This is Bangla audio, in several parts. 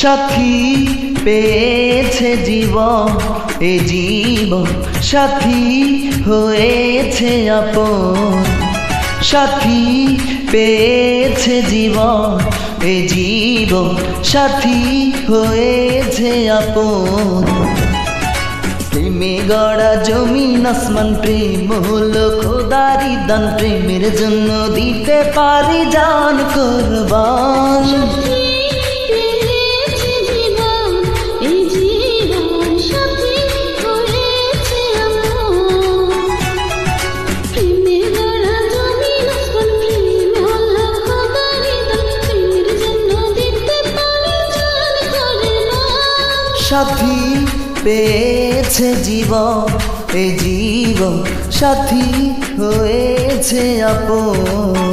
সাথী পেয়েছে জীবন, এ জীবন সাথী হয়েছে আপন। সাথী পেয়েছে জীবন, এ জীবন সাথী হয়েছে আপন। প্রেমে গড়া জমিন, আসমান প্রেম হলো খোদারি দান। প্রেমের জন্য দিতে পারি জান করবান। সাথী পেয়েছে জীব এ জীব সাথী হয়েছে আপন।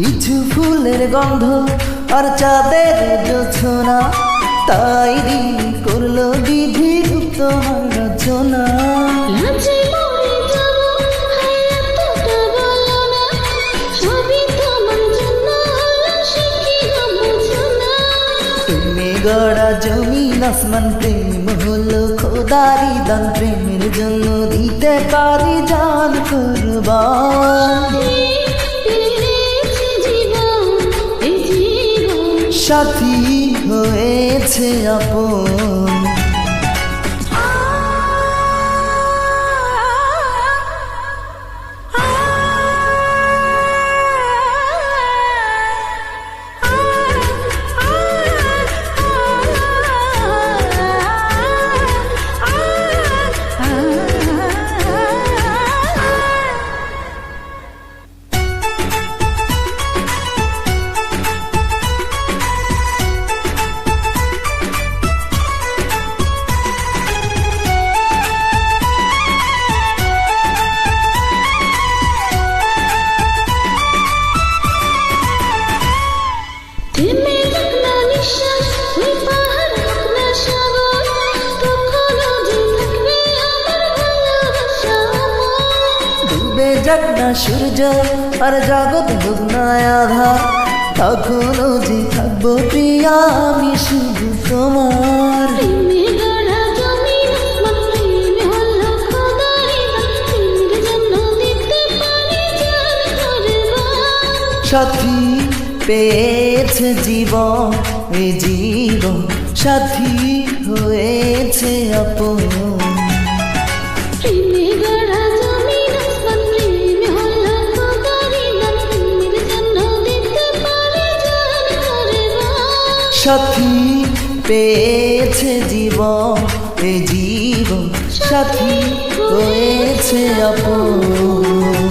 কিছু ফুলের গন্ধ আর চাঁদের জোছনা তাই দিন করল বিধি তোমার রচনা গড়া জমিন আসমান প্রেম হলো খোদারি দান। প্রেমের জন্য দিতে পারি জান করবান। সাথী হয়েছে আপন। ডুবে যাক না সূর্য আর জগৎ হোক না আধা। তখনও যে থাকব প্রিয়া আমি শুধু তোমার। সাথী পেয়েছে জীবন এ জীবন সাথী হয়েছে আপন। সাথী পেয়েছে জীবন এ জীবন সাথী হয়েছে আপন